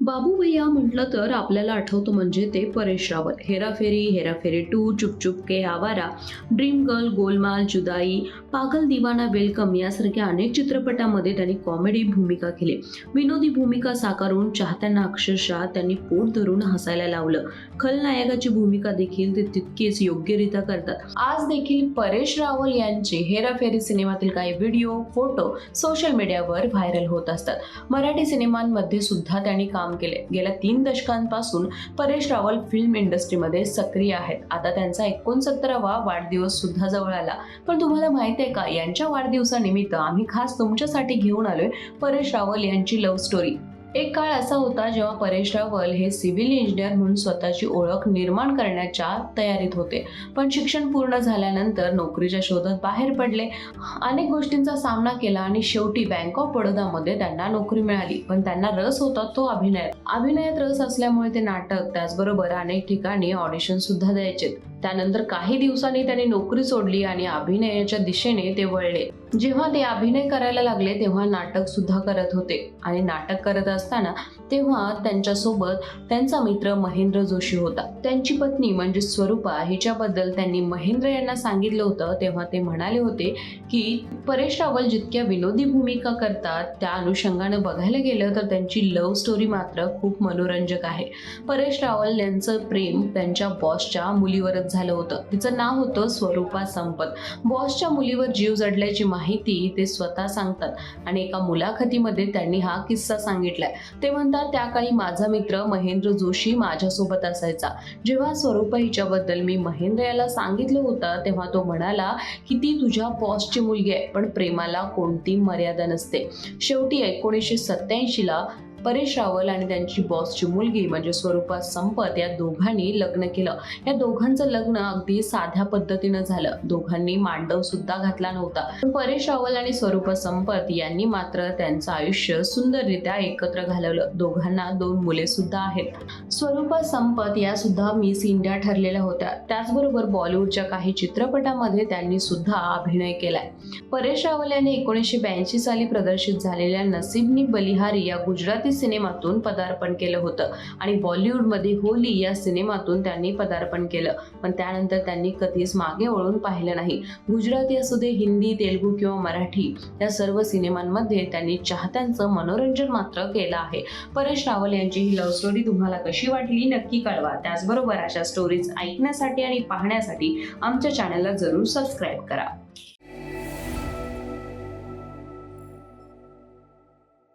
बाबू भैया म्हटलं तर आपल्याला आठवतं म्हणजे ते Paresh Rawal. Hera Pheri Hera Pheri two Chup Chup ke Awara Dream Girl गोलमाल जुदाई पागल दिवाना वेलकम यासारख्या अनेक चित्रपटामध्ये त्यांनी कॉमेडी भूमिका केली. विनोदी भूमिका साकारून चाहत्यांना अक्षरशः त्यांनी पोट धरून हसायला लावलं. खलनायकाची भूमिका देखील ते तितकीच योग्यरित्या करतात. आज देखील परेश रावल यांचे हेराफेरी सिनेमातील काही व्हिडिओ फोटो सोशल मीडियावर व्हायरल होत असतात. मराठी सिनेमांमध्ये सुद्धा त्यांनी काम केले. गेल्या तीन दशकांपासून परेश रावल फिल्म इंडस्ट्रीमध्ये सक्रिय आहेत. आता त्यांचा एकोणसत्तरावा वाढदिवस सुद्धा जवळ आला. पण तुम्हाला माहिती आहे का? यांच्या वाढदिवसानिमित्त आम्ही खास तुमच्यासाठी घेऊन आलोय परेश रावल यांची लव्ह स्टोरी एक काळ असा होता जेव्हा परेश रावल हे सिव्हिल इंजिनियर म्हणून स्वतःची ओळख निर्माण करण्याच्या तयारीत होते. पण शिक्षण पूर्ण झाल्यानंतर नोकरीच्या शोधात बाहेर पडले. अनेक गोष्टींचा सामना केला आणि शेवटी बँक ऑफ बडोदामध्ये त्यांना नोकरी मिळाली. पण त्यांना रस होता तो अभिनय अभिनयात रस असल्यामुळे ते नाटक त्याचबरोबर अनेक ठिकाणी ऑडिशन सुद्धा द्यायचे. त्यानंतर काही दिवसांनी त्यांनी नोकरी सोडली आणि अभिनयाच्या दिशेने ते वळले. जेव्हा ते अभिनय करायला लागले तेव्हा नाटक सुद्धा करत होते. आणि नाटक करत असताना तेव्हा त्यांच्यासोबत त्यांचा मित्र महेंद्र जोशी होता. त्यांची पत्नी म्हणजे स्वरूपा हिच्याबद्दल त्यांनी महेंद्र यांना सांगितलं होतं. तेव्हा ते म्हणाले होते की परेश रावल जितक्या विनोदी भूमिका करतात त्या अनुषंगानं बघायला गेलं तर त्यांची लव्ह स्टोरी मात्र खूप मनोरंजक आहे. परेश रावल यांचं प्रेम त्यांच्या बॉसच्या मुलीवरच झालं होतं. तिचं नाव होतं स्वरूपा संपत. बॉसच्या मुलीवर जीव जडल्याची माहिती माहिती ते स्वतः सांगतात. आणि एका मुलाखतीमध्ये त्यांनी हा किस्सा सांगितलाय. ते म्हणतात त्या काळी माझा मित्र महेंद्र जोशी माझ्यासोबत असायचा. जेव्हा स्वरूपा हिच्याबद्दल मी महेंद्र याला सांगितलं होतं तेव्हा तो म्हणाला की ती तुझ्या बॉसची मुलगी आहे पण प्रेमाला कोणती मर्यादा नसते. शेवटी एकोणीसशे सत्याऐंशीला परेश रावल आणि त्यांची बॉसची मुलगी म्हणजे स्वरूपा संपत या दोघांनी लग्न केलं. या दोघांचं लग्न अगदी साध्या पद्धतीनं झालं. दोघांनी मांडव सुद्धा घातला नव्हता. पण परेश रावल आणि स्वरूपा संपत यांनी मात्र त्यांचं आयुष्य सुंदररित्या एकत्र घालवलं. दोघांना दोन मुले सुद्धा आहेत. स्वरूपा संपत या सुद्धा मिस इंडिया ठरलेल्या होत्या. त्याचबरोबर बॉलिवूडच्या काही चित्रपटामध्ये त्यांनी सुद्धा अभिनय केलाय. परेश रावल यांनी एकोणीसशे ब्याऐंशी साली प्रदर्शित झालेल्या नसीबनी बलिहारी या गुजराती सिनेमातून पदार्पण केलं होतं. आणि बॉलिवूडमध्ये होली या सिनेमातून त्यांनी पदार्पण केलं. पण त्यानंतर त्यांनी कधीच मागे वळून पाहिलं नाही. गुजराती असू दे हिंदी तेलगू किंवा मराठी या सर्व सिनेमांमध्ये त्यांनी चाहत्यांचं मनोरंजन मात्र केलं आहे. परेश रावल यांची ही लव्ह स्टोरी तुम्हाला कशी वाटली नक्की कळवा. त्याचबरोबर अशा स्टोरीज ऐकण्यासाठी आणि पाहण्यासाठी आमच्या चॅनलला जरूर सबस्क्राईब करा.